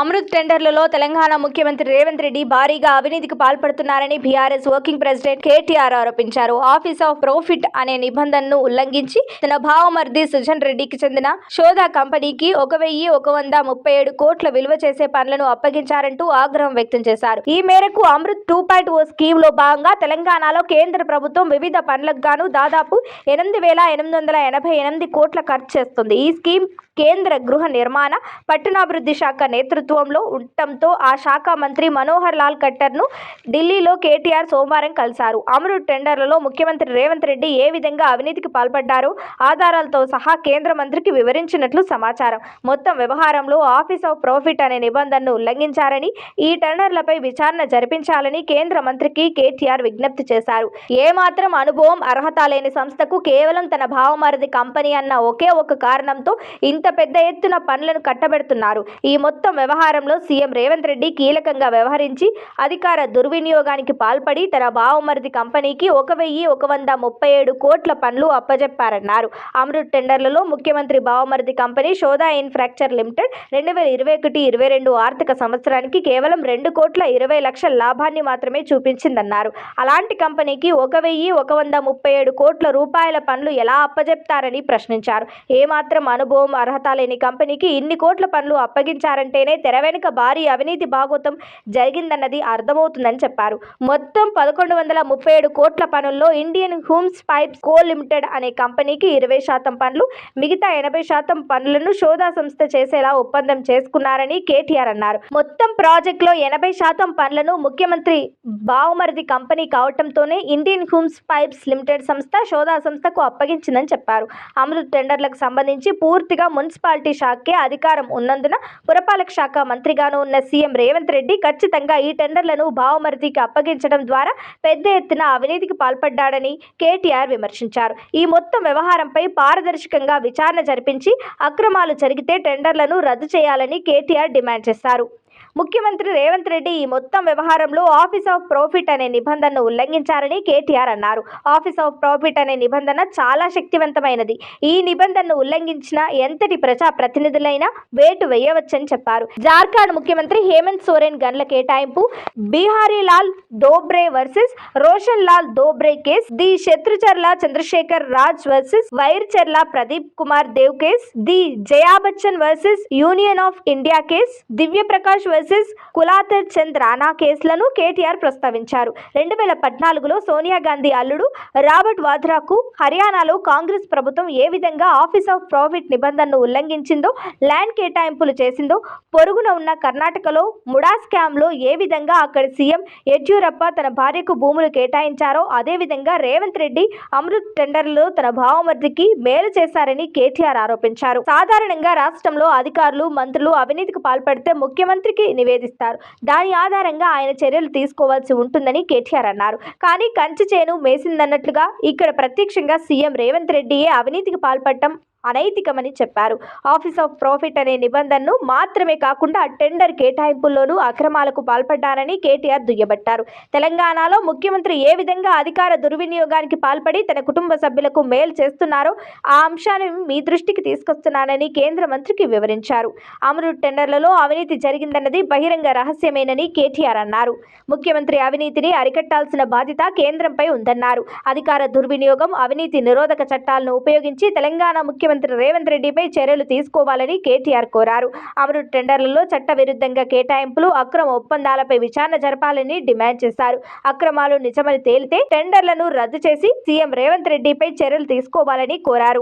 అమృత్ టెండర్లలో తెలంగాణ ముఖ్యమంత్రి రేవంత్ రెడ్డి భారీగా అవినీతికి పాల్పడుతున్నారని బీఆర్ఎస్ వర్కింగ్ ప్రెసిడెంట్ కేటీఆర్ ఆరోపించారు. ఆఫీస్ ఆఫ్ ప్రాఫిట్ అనే నిబంధనను ఉల్లంఘించి తన భావమర్ది సుజన్ రెడ్డికి చెందిన శోధ కంపెనీకి ఒక వెయ్యి ఒక వంద ముప్పై ఏడు కోట్ల విలువ చేసే పనులను అప్పగించారంటూ ఆగ్రహం వ్యక్తం చేశారు. ఈ మేరకు అమృత్ టూ పాయింట్ ఓ స్కీమ్లో భాగంగా తెలంగాణలో కేంద్ర ప్రభుత్వం వివిధ పనులకు గాను దాదాపు ఎనిమిది వేల ఎనిమిది వందల ఎనభై ఎనిమిది కోట్ల ఖర్చు చేస్తుంది. ఈ స్కీమ్ కేంద్ర గృహ నిర్మాణ పట్టణాభివృద్ధి శాఖ నేతృత్వంలో ఉండటంతో ఆ శాఖ మంత్రి మనోహర్ లాల్ ఖట్టర్ను ఢిల్లీలో కేటీఆర్ సోమవారం కలిశారు. అమృత్ టెండర్లలో ముఖ్యమంత్రి రేవంత్ రెడ్డి ఏ విధంగా అవినీతికి పాల్పడ్డారో ఆధారాలతో సహా కేంద్ర మంత్రికి వివరించినట్లు సమాచారం. మొత్తం వ్యవహారంలో ఆఫీస్ ఆఫ్ ప్రాఫిట్ అనే నిబంధనను ఉల్లంఘించారని ఈ టెండర్లపై విచారణ జరిపించాలని కేంద్ర మంత్రికి కేటీఆర్ విజ్ఞప్తి చేశారు. ఏమాత్రం అనుభవం అర్హత లేని సంస్థకు కేవలం తన భావమరిది కంపెనీ అన్న ఒకే ఒక కారణంతో ఇంత ఇంత పెద్ద ఎత్తున పనులను కట్టబెడుతున్నారు. ఈ మొత్తం వ్యవహారంలో సీఎం రేవంత్ రెడ్డి కీలకంగా వ్యవహరించి అధికార దుర్వినియోగానికి పాల్పడి తన బావమరిది కంపెనీకి ఒక వెయ్యి ఒక వంద ముప్పై ఏడు కోట్ల పనులు అప్పజెప్పారన్నారు. అమృత్ టెండర్లలో ముఖ్యమంత్రి బావమరిది కంపెనీ శోధా ఇన్ఫ్రాక్చర్ లిమిటెడ్ రెండు వేల ఇరవై ఒకటి ఇరవై రెండు ఆర్థిక సంవత్సరానికి కేవలం రెండు కోట్ల ఇరవై లక్షల లాభాన్ని మాత్రమే చూపించిందన్నారు. అలాంటి కంపెనీకి ఒక వెయ్యి ఒక వంద ముప్పై ఏడు కోట్ల రూపాయల పనులు ఎలా అప్పజెప్తారని ప్రశ్నించారు. ఏమాత్రం అనుభవం అర్హత అర్హత లేని కంపెనీకి ఇన్ని కోట్ల పనులు అప్పగించారంటేనే తెర వెనుక భారీ అవినీతి భాగోతం జరిగిందన్నది అర్థమవుతుందని చెప్పారు. మొత్తం పదకొండు వందల ముప్పై ఏడు కోట్ల పనుల్లో Indian Humes Pipes Co Limited అనే కంపెనీకి ఇరవై శాతం పనులు మిగతా ఎనభై శాతం పనులను శోధా సంస్థ చేసేలా ఒప్పందం చేసుకున్నారని కేటీఆర్ అన్నారు. మొత్తం ప్రాజెక్టులో ఎనభై శాతం పనులను ముఖ్యమంత్రి బావమరిది కంపెనీ కావటంతోనే ఇండియన్ హూమ్స్ పైప్స్ లిమిటెడ్ సంస్థ శోధా సంస్థకు అప్పగించిందని చెప్పారు. అమృత్ టెండర్లకు సంబంధించి పూర్తిగా మున్సిపాలిటీ శాఖకే అధికారం ఉన్నందున పురపాలక శాఖ మంత్రిగాను ఉన్న సీఎం రేవంత్ రెడ్డి ఖచ్చితంగా ఈ టెండర్లను భావమరిదికి అప్పగించడం ద్వారా పెద్ద ఎత్తున అవినీతికి పాల్పడ్డాడని కేటీఆర్ విమర్శించారు. ఈ మొత్తం వ్యవహారంపై పారదర్శకంగా విచారణ జరిపించి అక్రమాలు జరిగితే టెండర్లను రద్దు చేయాలని కేటీఆర్ డిమాండ్ చేశారు. ముఖ్యమంత్రి రేవంత్ రెడ్డి ఈ మొత్తం వ్యవహారంలో ఆఫీస్ ఆఫ్ ప్రాఫిట్ అనే నిబంధనను ఉల్లంఘించారని కేటీఆర్ అన్నారు. ఆఫీస్ ఆఫ్ ప్రాఫిట్ అనే నిబంధన చాలా శక్తివంతమైనది. ఈ నిబంధనను ఉల్లంఘించిన ఎంతటి ప్రజా ప్రతినిధులైనా వేటు వేయవచ్చని చెప్పారు. జార్ఖండ్ ముఖ్యమంత్రి హేమంత్ సోరెన్ గన్ల కేటాయింపు Biharilal Dobre versus Roshan Lal Dobre case the Satrucharla Chandrasekhar Raj versus Vyricherla Pradeep Kumar Dev case the Jaya Bachchan versus union of India case Divya Prakash versus Kulatar Chand Rana కేసులను కేటీఆర్ ప్రస్తావించారు. రెండు వేల పద్నాలుగులో సోనియా గాంధీ అల్లుడు రాబర్ట్ వాద్రాకు హర్యానాలో కాంగ్రెస్ ప్రభుత్వం ఏ విధంగా ఆఫీస్ ఆఫ్ ప్రాఫిట్ నిబంధనను ఉల్లంఘించిందో ల్యాండ్ కేటాయింపులు చేసిందో పొరుగున ఉన్న కర్ణాటకలో ముడా స్కామ్లో ఏ విధంగా అక్కడి సీఎం యడ్యూరప్ప తన భార్యకు భూములు కేటాయించారో అదేవిధంగా రేవంత్ రెడ్డి అమృత్ టెండర్లో తన భావమర్దికి మేలు చేశారని కేటీఆర్ ఆరోపించారు. సాధారణంగా రాష్ట్రంలో అధికారులు మంత్రులు అవినీతికి పాల్పడితే ముఖ్యమంత్రికి నివేదిస్తారు. దాని ఆధారంగా ఆయన చర్యలు తీసుకోవాల్సి ఉంటుందని కేటీఆర్ అన్నారు. కానీ కంచి చేను మేసిందన్నట్లుగా ఇక్కడ ప్రత్యక్షంగా సీఎం రేవంత్ రెడ్డియే అవినీతికి పాల్పడటం అనైతికమని చెప్పారు. ఆఫీస్ ఆఫ్ ప్రాఫిట్ అనే నిబంధనను మాత్రమే కాకుండా టెండర్ కేటాయింపుల్లోనూ అక్రమాలకు పాల్పడ్డారని కేటీఆర్ దుయ్యబట్టారు. తెలంగాణలో ముఖ్యమంత్రి ఏ విధంగా అధికార దుర్వినియోగానికి పాల్పడి తన కుటుంబ సభ్యులకు మేలు చేస్తున్నారో ఆ అంశాన్ని మీ దృష్టికి తీసుకొస్తున్నానని కేంద్ర మంత్రికి వివరించారు. అమృత్ టెండర్లలో అవినీతి జరిగిందన్నది బహిరంగ రహస్యమేనని కేటీఆర్ అన్నారు. ముఖ్యమంత్రి అవినీతిని అరికట్టాల్సిన బాధ్యత కేంద్రంపై ఉందన్నారు. అధికార దుర్వినియోగం అవినీతి నిరోధక చట్టాలను ఉపయోగించి తెలంగాణ ముఖ్యమంత్రి రేవంత్ రెడ్డిపై చర్యలు తీసుకోవాలని కేటీఆర్ కోరారు. అమరు టెండర్లలో చట్టవిరుద్ధంగా కేటాయింపులు అక్రమ ఒప్పందాలపై విచారణ జరపాలని డిమాండ్ చేశారు. అక్రమాలు నిజమని తేలితే టెండర్లను రద్దు చేసి సీఎం రేవంత్ రెడ్డిపై చర్యలు తీసుకోవాలని కోరారు.